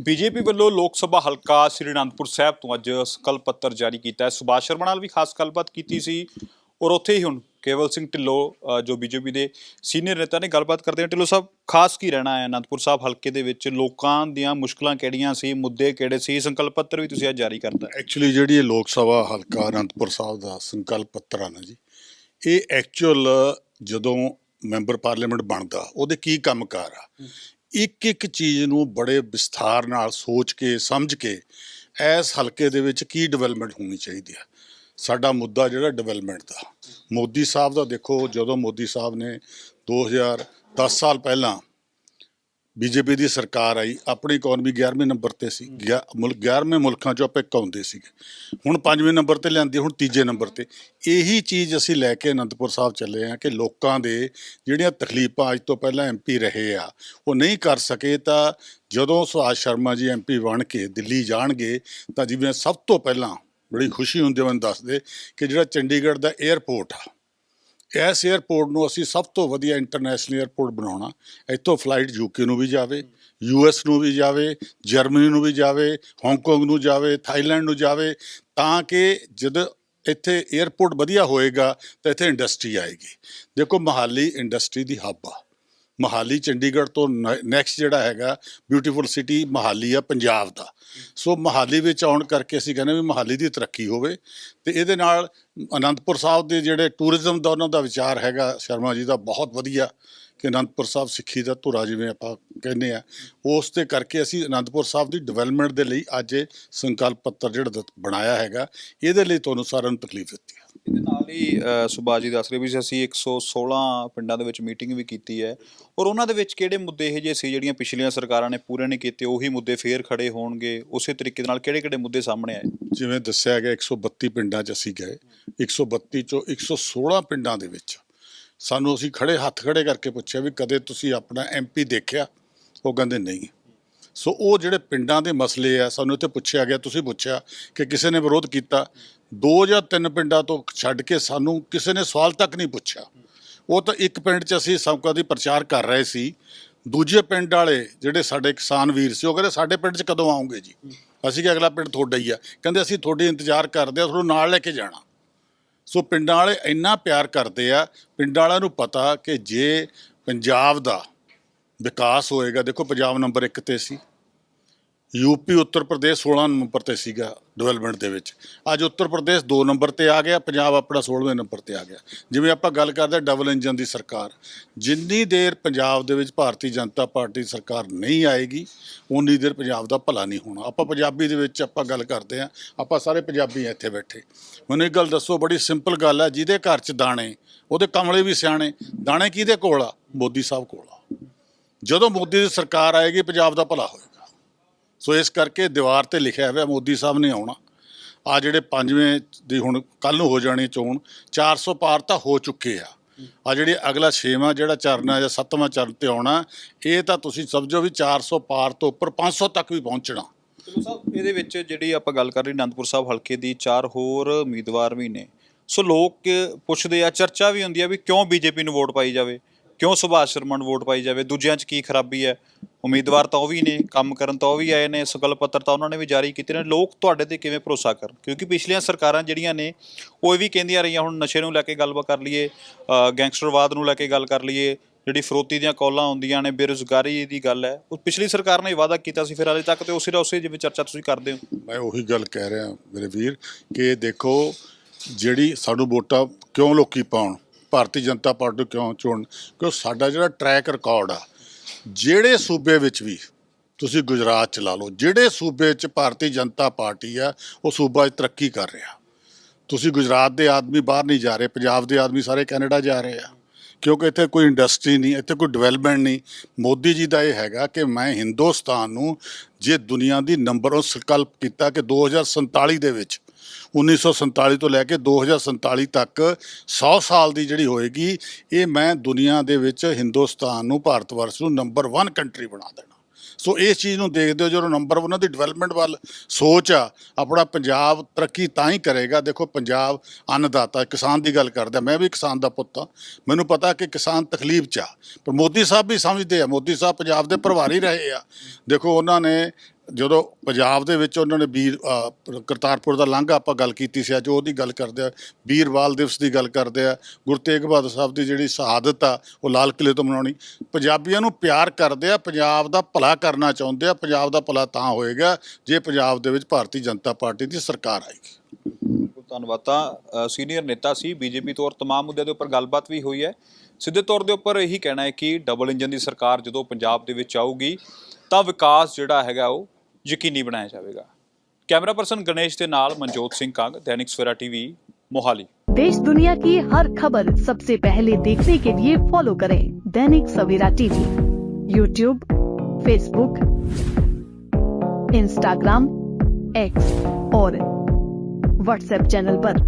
BJP ਵੱਲੋਂ ਲੋਕ ਸਭਾ ਹਲਕਾ ਸ੍ਰੀ ਅਨੰਦਪੁਰ ਸਾਹਿਬ ਤੋਂ ਅੱਜ ਸੰਕਲਪ ਪੱਤਰ ਜਾਰੀ ਕੀਤਾ ਹੈ। ਸੁਭਾਸ਼ ਸ਼ਰਮਾ ਨਾਲ ਵੀ ਖਾਸ ਗੱਲਬਾਤ ਕੀਤੀ ਸੀ ਔਰ ਉੱਥੇ ਹੀ ਹੁਣ ਕੇਵਲ ਸਿੰਘ ਢਿੱਲੋਂ ਅ, ਜੋ ਬੀਜੇਪੀ ਦੇ ਸੀਨੀਅਰ ਨੇਤਾ ਨੇ ਗੱਲਬਾਤ ਕਰਦੇ ਹਾਂ ਢਿੱਲੋਂ ਸਾਹਿਬ ਖਾਸ ਕੀ ਰਹਿਣਾ ਹੈ ਅਨੰਦਪੁਰ ਸਾਹਿਬ ਹਲਕੇ ਦੇ ਵਿੱਚ? ਲੋਕਾਂ ਦੀਆਂ ਮੁਸ਼ਕਲਾਂ ਕਿਹੜੀਆਂ ਸੀ? ਮੁੱਦੇ ਕਿਹੜੇ ਸੀ? ਸੰਕਲਪ ਪੱਤਰ ਵੀ ਤੁਸੀਂ ਅੱਜ ਜਾਰੀ ਕਰਤਾ ਹੈ। ਐਕਚੁਅਲੀ ਜਿਹੜੀ ਇਹ ਲੋਕ ਸਭਾ ਹਲਕਾ ਅਨੰਦਪੁਰ ਸਾਹਿਬ ਦਾ ਸੰਕਲਪ ਪੱਤਰ ਆ ਨਾ ਜੀ ਇਹ ਐਕਚੁਅਲ ਜਦੋਂ ਮੈਂਬਰ ਪਾਰਲੀਮੈਂਟ ਬਣਦਾ ਉਹਦੇ ਕੀ ਕੰਮਕਾਰ ਆ? ਇੱਕ ਇੱਕ ਚੀਜ਼ ਨੂੰ ਬੜੇ ਵਿਸਥਾਰ ਨਾਲ ਸੋਚ ਕੇ, ਸਮਝ ਕੇ ਇਸ ਹਲਕੇ ਦੇ ਵਿੱਚ ਕੀ ਡਿਵੈਲਪਮੈਂਟ ਹੋਣੀ ਚਾਹੀਦੀ ਹੈ? ਸਾਡਾ ਮੁੱਦਾ ਜਿਹੜਾ ਡਿਵੈਲਪਮੈਂਟ ਦਾ। ਮੋਦੀ ਸਾਹਿਬ ਦਾ ਦੇਖੋ, ਜਦੋਂ ਮੋਦੀ ਸਾਹਿਬ ਨੇ 2010 ਸਾਲ ਪਹਿਲਾਂ ਬੀਜੇਪੀ ਦੀ ਸਰਕਾਰ ਆਈ ਆਪਣੀ ਇਕਨੋਮੀ 11ਵੇਂ ਨੰਬਰ ਤੇ ਸੀ ਗਿਆ- ਮੁਲਕ 11ਵੇਂ ਮੁਲਕਾਂ ਚੋਂ ਆਪਾਂ ਇੱਕ ਆਉਂਦੇ ਸੀਗੇ। ਹੁਣ 5ਵੇਂ ਨੰਬਰ ਤੇ ਲਿਆਂਦੀ ਹੁਣ ਤੀਜੇ ਨੰਬਰ ਤੇ। ਇਹੀ ਚੀਜ਼ ਅਸੀਂ ਲੈ ਕੇ ਅਨੰਦਪੁਰ ਸਾਹਿਬ ਚੱਲੇ ਆ ਕਿ ਲੋਕਾਂ ਦੇ ਜਿਹੜੀਆਂ ਤਕਲੀਫਾਂ ਅੱਜ ਤੋਂ ਪਹਿਲਾਂ ਐਮਪੀ ਰਹੇ ਆ ਉਹ ਨਹੀਂ ਕਰ ਸਕੇ ਤਾਂ ਜਦੋਂ ਸੁਭਾਸ਼ ਸ਼ਰਮਾ ਜੀ ਐਮਪੀ ਬਣ ਕੇ ਦਿੱਲੀ ਜਾਣਗੇ ਤਾਂ ਜਿਵੇਂ ਸਭ ਤੋਂ ਪਹਿਲਾਂ ਬੜੀ ਖੁਸ਼ੀ ਹੁੰਦੀ ਹੈ ਮੈਨੂੰ ਦੱਸਦੇ ਕਿ ਜਿਹੜਾ ਚੰਡੀਗੜ੍ਹ ਦਾ 에ਅਰਪੋਰਟ ਆ ਇਸ 에ਅਰਪੋਰਟ ਨੂੰ ਅਸੀਂ ਸਭ ਤੋਂ ਵਧੀਆ ਇੰਟਰਨੈਸ਼ਨਲ 에ਅਰਪੋਰਟ ਬਣਾਉਣਾ। ਇੱਥੋਂ ਫਲਾਈਟ ਯੂਕੇ ਨੂੰ ਵੀ ਜਾਵੇ ਯੂਐਸ ਨੂੰ ਵੀ ਜਾਵੇ ਜਰਮਨੀ ਨੂੰ ਵੀ ਜਾਵੇ ਹਾਂਗਕਾਂਗ ਨੂੰ ਜਾਵੇ ਥਾਈਲੈਂਡ ਨੂੰ ਜਾਵੇ, ਤਾਂ ਕਿ ਜਦ ਇੱਥੇ 에ਅਰਪੋਰਟ ਵਧੀਆ ਹੋਏਗਾ ਤਾਂ ਇੱਥੇ ਇੰਡਸਟਰੀ ਆਏਗੀ। ਦੇਖੋ ਮਹਾਲੀ ਇੰਡਸਟਰੀ ਦੀ ਹੱਬ ਆ। ਮਹਾਲੀ, ਚੰਡੀਗੜ੍ਹ ਤੋਂ ਨੈਕਸਟ ਜਿਹੜਾ ਹੈਗਾ ਬਿਊਟੀਫੁਲ ਸਿਟੀ ਮਹਾਲੀ ਆ, ਪੰਜਾਬ ਦਾ। ਸੋ ਮਹਾਲੀ ਵਿੱਚ ਆਉਣ ਕਰਕੇ ਅਸੀਂ ਕਹਿੰਦੇ ਵੀ ਮਹਾਲੀ ਦੀ ਤਰੱਕੀ ਹੋਵੇ ਤੇ ਇਹਦੇ ਨਾਲ ਅਨੰਦਪੁਰ ਸਾਹਿਬ ਦੇ ਜਿਹੜੇ ਟੂਰਿਜ਼ਮ ਦਾ ਉਹਨਾਂ ਦਾ ਵਿਚਾਰ ਹੈਗਾ, ਸ਼ਰਮਾ ਜੀ ਦਾ ਬਹੁਤ ਵਧੀਆ ਕਿ ਅਨੰਦਪੁਰ ਸਾਹਿਬ ਸਿੱਖੀ ਦਾ ਧੁਰਾ ਜਿਵੇਂ ਆਪਾਂ ਕਹਿੰਦੇ ਆ, ਉਸ ਤੇ ਕਰਕੇ ਅਸੀਂ ਅਨੰਦਪੁਰ ਸਾਹਿਬ ਦੀ ਡਿਵੈਲਪਮੈਂਟ ਦੇ ਲਈ ਅੱਜ ਇਹ ਸੰਕਲਪ ਪੱਤਰ ਜਿਹੜਾ ਦਿੱਤ- ਬਣਾਇਆ ਹੈਗਾ, ਇਹਦੇ ਲਈ ਤੁਹਾਨੂੰ ਸਾਰਿਆਂ ਨੂੰ ਤਕਲੀਫ ਦਿੱਤੀ ਹੀ ਅ, ਸੁਭਾਸ਼ ਜੀ ਦੱਸ ਰਹੇ ਵੀ ਅਸੀਂ 116 ਪਿੰਡਾਂ ਦੇ ਵਿੱਚ ਮੀਟਿੰਗ ਵੀ ਕੀਤੀ ਹੈ ਔਰ ਉਹਨਾਂ ਦੇ ਵਿੱਚ ਕਿਹੜੇ ਮੁੱਦੇ ਇਹ ਜਿਹੇ ਸੀ ਜਿਹੜੀਆਂ ਪਿਛਲੀਆਂ ਸਰਕਾਰਾਂ ਨੇ ਪੂਰੇ ਨਹੀਂ ਕੀਤੇ ਉਹੀ ਮੁੱਦੇ ਫੇਰ ਖੜੇ ਹੋਣਗੇ ਉਸੇ ਤਰੀਕੇ ਦੇ ਨਾਲ ਕਿਹੜੇ-ਕਿਹੜੇ ਮੁੱਦੇ ਸਾਹਮਣੇ ਆਏ? ਜਿਵੇਂ ਦੱਸਿਆ ਗਿਆ 132 ਪਿੰਡਾਂ 'ਚ ਅਸੀਂ ਗਏ 132 ਚੋਂ 116 ਪਿੰਡਾਂ ਦੇ ਵਿੱਚ ਸਾਨੂੰ ਅਸੀਂ ਖੜੇ ਹੱਥ ਖੜੇ ਕਰਕੇ ਪੁੱਛਿਆ ਵੀ ਕਦੇ ਤੁਸੀਂ ਆਪਣਾ ਐਮਪੀ ਦੇਖਿਆ? ਉਹ ਕਹਿੰਦੇ ਨਹੀਂ। ਸੋ ਉਹ ਜਿਹੜੇ ਪਿੰਡਾਂ ਦੇ ਮਸਲੇ ਆ, ਸਾਨੂੰ ਇੱਥੇ ਪੁੱਛਿਆ ਗਿਆ, ਤੁਸੀਂ ਪੁੱਛਿਆ ਕਿ ਕਿਸੇ ਨੇ ਵਿਰੋਧ ਕੀਤਾ। ਦੋ ਜਾਂ ਤਿੰਨ ਪਿੰਡਾਂ ਤੋਂ ਛੱਡ ਕੇ ਸਾਨੂੰ ਕਿਸੇ ਨੇ ਸਵਾਲ ਤੱਕ ਨਹੀਂ ਪੁੱਛਿਆ। ਉਹ ਤਾਂ ਇੱਕ ਪਿੰਡ 'ਚ ਅਸੀਂ ਸਬਕਾ ਦੀ ਪ੍ਰਚਾਰ ਕਰ ਰਹੇ ਸੀ। ਦੂਜੇ ਪਿੰਡ ਵਾਲੇ ਜਿਹੜੇ ਸਾਡੇ ਕਿਸਾਨ ਵੀਰ ਸੀ, ਉਹ ਕਹਿੰਦੇ ਸਾਡੇ ਪਿੰਡ 'ਚ ਕਦੋਂ ਆਉਂਗੇ ਜੀ? ਅਸੀਂ ਕਿ ਅਗਲਾ ਪਿੰਡ ਤੁਹਾਡਾ ਹੀ ਆ। ਕਹਿੰਦੇ ਅਸੀਂ ਤੁਹਾਡੇ ਇੰਤਜ਼ਾਰ ਕਰਦੇ ਆ, ਤੁਹਾਨੂੰ ਨਾਲ ਲੈ ਕੇ ਜਾਣਾ। ਸੋ ਪਿੰਡਾਂ ਵਾਲੇ ਇੰਨਾ ਪਿਆਰ ਕਰਦੇ ਆ, ਪਿੰਡਾਂ ਵਾਲਿਆਂ ਨੂੰ ਪਤਾ ਕਿ ਜੇ ਪੰਜਾਬ ਦਾ ਵਿਕਾਸ ਹੋਏਗਾ। ਦੇਖੋ, ਪੰਜਾਬ ਨੰਬਰ 1 ਤੇ ਸੀ। ਯੂਪੀ ਉੱਤਰ ਪ੍ਰਦੇਸ਼ 16 ਨੰਬਰ ਤੇ ਸੀਗਾ ਡਿਵੈਲਪਮੈਂਟ ਦੇ ਵਿੱਚ। ਅੱਜ ਉੱਤਰ ਪ੍ਰਦੇਸ਼ 2 ਨੰਬਰ ਤੇ ਆ ਗਿਆ, ਪੰਜਾਬ ਆਪਣਾ 16ਵੇਂ ਨੰਬਰ ਤੇ ਆ ਗਿਆ। ਜਿਵੇਂ ਆਪਾਂ ਗੱਲ ਕਰਦੇ ਹਾਂ ਡਬਲ ਇੰਜਨ ਦੀ ਸਰਕਾਰ, ਜਿੰਨੀ ਦੇਰ ਪੰਜਾਬ ਦੇ ਵਿੱਚ ਭਾਰਤੀ ਜਨਤਾ ਪਾਰਟੀ ਸਰਕਾਰ ਨਹੀਂ ਆਏਗੀ ਉਨੀ ਦੇਰ ਪੰਜਾਬ ਦਾ ਭਲਾ ਨਹੀਂ ਹੋਣਾ। ਆਪਾਂ ਪੰਜਾਬੀ ਦੇ ਵਿੱਚ ਆਪਾਂ ਗੱਲ ਕਰਦੇ ਹਾਂ, ਆਪਾਂ ਸਾਰੇ ਪੰਜਾਬੀ ਇੱਥੇ ਬੈਠੇ। ਮੈਨੂੰ ਇੱਕ ਗੱਲ ਦੱਸੋ, ਬੜੀ ਸਿੰਪਲ ਗੱਲ ਹੈ, ਜਿਹਦੇ ਘਰ 'ਚ ਦਾਣੇ, ਉਹਦੇ ਕਮਲੇ ਵੀ ਸਿਆਣੇ। ਦਾਣੇ ਕਿਹਦੇ ਕੋਲ ਆ? ਮੋਦੀ ਸਾਹਿਬ ਕੋਲ ਆ। ਜਦੋਂ ਮੋਦੀ ਦੀ ਸਰਕਾਰ ਆਏਗੀ, ਪੰਜਾਬ ਦਾ ਭਲਾ ਹੋਏਗਾ। ਸੋ ਇਸ ਕਰਕੇ ਦੀਵਾਰ ਤੇ ਲਿਖਿਆ ਹੋਇਆ ਮੋਦੀ ਸਾਹਿਬ ਨੇ ਆਉਣਾ। ਆ ਜਿਹੜੇ ਪੰਜਵੇਂ ਦੀ ਹੁਣ ਕੱਲ ਨੂੰ ਹੋ ਜਾਣੀ ਚੋਣ 400 ਪਾਰ ਤਾਂ ਹੋ ਚੁੱਕੇ ਆ। ਆ ਜਿਹੜੇ ਅਗਲਾ ਛੇਵਾਂ ਜਿਹੜਾ ਚਰਨ ਆ ਜਾਂ ਸੱਤਵਾਂ ਚਰਨ ਤੇ ਆਉਣਾ, ਇਹ ਤਾਂ ਤੁਸੀਂ ਸਮਝੋ ਵੀ 400 ਪਾਰ ਤੋਂ ਉੱਪਰ 500 ਤੱਕ ਵੀ ਪਹੁੰਚਣਾ। ਸਾਹਿਬ, ਇਹਦੇ ਵਿੱਚ ਜਿਹੜੀ ਆਪਾਂ ਗੱਲ ਕਰ ਰਹੇ, ਅਨੰਦਪੁਰ ਸਾਹਿਬ ਹਲਕੇ ਦੀ ਚਾਰ ਹੋਰ ਉਮੀਦਵਾਰ ਵੀ ਨੇ। ਸੋ ਲੋਕ ਪੁੱਛਦੇ ਆ, ਚਰਚਾ ਵੀ ਹੁੰਦੀ ਆ ਵੀ ਕਿਉਂ ਬੀਜੇਪੀ ਨੂੰ ਵੋਟ ਪਾਈ ਜਾਵੇ? ਕਿਉਂ ਸੁਭਾਸ਼ ਸ਼ਰਮਾ ਨੂੰ ਵੋਟ ਪਾਈ ਜਾਵੇ? ਦੂਜਿਆਂ 'ਚ ਕੀ ਖਰਾਬੀ ਹੈ? ਉਮੀਦਵਾਰ ਤਾਂ ਉਹ ਵੀ ਨੇ, ਕੰਮ ਕਰਨ ਤਾਂ ਉਹ ਵੀ ਆਏ ਨੇ ਸੰਕਲਪ ਪੱਤਰ ਤਾਂ ਉਹਨਾਂ ਨੇ ਵੀ ਜਾਰੀ ਕੀਤੇ ਨੇ। ਲੋਕ ਤੁਹਾਡੇ ਤੇ ਕਿਵੇਂ ਭਰੋਸਾ ਕਰਨ? ਕਿਉਂਕਿ ਪਿਛਲੀਆਂ ਸਰਕਾਰਾਂ ਜਿਹੜੀਆਂ ਨੇ, ਉਹ ਇਹ ਵੀ ਕਹਿੰਦੀਆਂ ਰਹੀਆਂ, ਹੁਣ ਨਸ਼ੇ ਨੂੰ ਲੈ ਕੇ ਗੱਲਬਾਤ ਕਰ ਲਈਏ ਗੈਂਗਸਟਰਵਾਦ ਨੂੰ ਲੈ ਕੇ ਗੱਲ ਕਰ ਲਈਏ, ਜਿਹੜੀ ਫਰੋਤੀ ਦੀਆਂ ਕੌਲਾਂ ਆਉਂਦੀਆਂ ਨੇ, ਬੇਰੁਜ਼ਗਾਰੀ ਦੀ ਗੱਲ ਹੈ। ਉਹ ਪਿਛਲੀ ਸਰਕਾਰ ਨੇ ਵਾਅਦਾ ਕੀਤਾ ਸੀ, ਫਿਰ ਹਾਲੇ ਤੱਕ ਤੇ ਉਸੇ ਦਾ ਉਸੇ ਜਿਵੇਂ ਚਰਚਾ ਤੁਸੀਂ ਕਰਦੇ ਹੋ। ਮੈਂ ਉਹੀ ਗੱਲ ਕਹਿ ਰਿਹਾ ਮੇਰੇ ਵੀਰ, ਕਿ ਦੇਖੋ, ਜਿਹੜੀ ਸਾਨੂੰ ਵੋਟਾਂ ਕਿਉਂ ਲੋਕੀ ਪਾਉਣ? ਭਾਰਤੀ ਜਨਤਾ ਪਾਰਟੀ ਨੂੰ ਕਿਉਂ ਚੁਣ ਕਿਉਂ ਸਾਡਾ ਜਿਹੜਾ ਟਰੈਕ ਰਿਕਾਰਡ ਆ, ਜਿਹੜੇ ਸੂਬੇ ਵਿੱਚ ਵੀ ਤੁਸੀਂ ਗੁਜਰਾਤ ਚ ਲਾ ਲਓ, ਜਿਹੜੇ ਸੂਬੇ ਚ ਭਾਰਤੀ ਜਨਤਾ ਪਾਰਟੀ ਆ, ਉਹ ਸੂਬਾ 'ਚ ਤਰੱਕੀ ਕਰ ਰਿਹਾ। ਤੁਸੀਂ ਗੁਜਰਾਤ ਦੇ ਆਦਮੀ ਬਾਹਰ ਨਹੀਂ ਜਾ ਰਹੇ, ਪੰਜਾਬ ਦੇ ਆਦਮੀ ਸਾਰੇ ਕੈਨੇਡਾ ਜਾ ਰਹੇ ਆ। ਕਿਉਂਕਿ ਇੱਥੇ ਕੋਈ ਇੰਡਸਟਰੀ ਨਹੀਂ, ਇੱਥੇ ਕੋਈ ਡਿਵੈਲਪਮੈਂਟ ਨਹੀਂ। ਮੋਦੀ ਜੀ ਦਾ ਇਹ ਹੈਗਾ ਕਿ ਮੈਂ ਹਿੰਦੁਸਤਾਨ ਨੂੰ ਜੇ ਦੁਨੀਆ ਦੀ ਨੰਬਰ 1 ਸੰਕਲਪ ਕੀਤਾ ਕਿ 2047 ਦੇ ਵਿੱਚ 1947 ਤੋਂ ਲੈ ਕੇ 2047 ਤੱਕ 100 ਸਾਲ ਦੀ ਜਿਹੜੀ ਹੋਏਗੀ, ਇਹ ਮੈਂ ਦੁਨੀਆ ਦੇ ਵਿੱਚ ਹਿੰਦੁਸਤਾਨ ਨੂੰ, ਭਾਰਤ ਵਰਸ ਨੂੰ ਨੰਬਰ 1 ਕੰਟਰੀ ਬਣਾ ਦੇਣਾ। ਸੋ ਇਸ ਚੀਜ਼ ਨੂੰ ਦੇਖਦੇ ਹੋ, ਜਦੋਂ ਨੰਬਰ ਉਹਨਾਂ ਦੀ ਡਿਵੈਲਪਮੈਂਟ ਵੱਲ ਸੋਚ ਆ, ਆਪਣਾ ਪੰਜਾਬ ਤਰੱਕੀ ਤਾਂ ਹੀ ਕਰੇਗਾ। ਦੇਖੋ, ਪੰਜਾਬ ਅੰਨਦਾਤਾ, ਕਿਸਾਨ ਦੀ ਗੱਲ ਕਰਦਾ ਮੈਂ ਵੀ ਕਿਸਾਨ ਦਾ ਪੁੱਤ ਹਾਂ ਮੈਨੂੰ ਪਤਾ ਕਿ ਕਿਸਾਨ ਤਕਲੀਫ ਚ ਆ। ਪਰ ਮੋਦੀ ਸਾਹਿਬ ਵੀ ਸਮਝਦੇ ਆ, ਮੋਦੀ ਸਾਹਿਬ ਪੰਜਾਬ ਦੇ ਪ੍ਰਭਾਰੀ ਰਹੇ ਆ। ਦੇਖੋ, ਉਹਨਾਂ ਨੇ ਜਦੋਂ ਪੰਜਾਬ ਦੇ ਵਿੱਚ ਉਹਨਾਂ ਨੇ ਵੀਰ ਅ, ਕਰਤਾਰਪੁਰ ਦਾ ਲਾਂਘਾ ਆਪਾਂ ਗੱਲ ਕੀਤੀ ਸੀ ਅੱਜ ਉਹਦੀ ਗੱਲ ਕਰਦੇ ਆ ਵੀਰਵਾਲ ਦਿਵਸ ਦੀ ਗੱਲ ਕਰਦੇ ਆ ਗੁਰੂ ਤੇਗ ਬਹਾਦਰ ਸਾਹਿਬ ਦੀ ਜਿਹੜੀ ਸ਼ਹਾਦਤ ਆ ਉਹ ਲਾਲ ਕਿਲੇ ਤੋਂ ਮਨਾਉਣੀ ਪੰਜਾਬੀਆਂ ਨੂੰ ਪਿਆਰ ਕਰਦੇ ਆ ਪੰਜਾਬ ਦਾ ਭਲਾ ਕਰਨਾ ਚਾਹੁੰਦੇ ਆ ਪੰਜਾਬ ਦਾ ਭਲਾ ਤਾਂ ਹੋਏਗਾ ਜੇ ਪੰਜਾਬ ਦੇ ਵਿੱਚ ਭਾਰਤੀ ਜਨਤਾ ਪਾਰਟੀ ਦੀ ਸਰਕਾਰ ਆਏਗੀ ਬਿਲਕੁਲ ਧੰਨਵਾਦ ਤਾਂ ਸੀਨੀਅਰ ਨੇਤਾ ਸੀ ਬੀਜੇਪੀ ਤੋਂ ਔਰ तमाम ਮੁੱਦਿਆਂ ਦੇ ਉੱਪਰ ਗੱਲਬਾਤ ਵੀ ਹੋਈ ਹੈ ਸਿੱਧੇ ਤੌਰ ਦੇ ਉੱਪਰ ਇਹੀ ਕਹਿਣਾ ਹੈ ਕਿ ਡਬਲ ਇੰਜਨ ਦੀ ਸਰਕਾਰ ਜਦੋਂ ਪੰਜਾਬ ਦੇ ਵਿੱਚ ਆਊਗੀ ਤਾਂ ਵਿਕਾਸ ਜਿਹੜਾ ਹੈਗਾ ਉਹ ਯਕੀਨੀ ਬਣਾਇਆ ਜਾਵੇਗਾ ਕੈਮਰਾ ਪਰਸਨ ਗਣੇਸ਼ ਦੇ ਨਾਲ ਮਨਜੋਤ ਸਿੰਘ ਕੰਗ ਦੈਨਿਕ ਸਵੇਰਾ ਟੀਵੀ ਮੋਹਾਲੀ देश दुनिया की हर खबर सबसे पहले देखने के लिए फॉलो करें Dainik Savera TV YouTube Facebook Instagram X और व्हाट्सएप चैनल पर।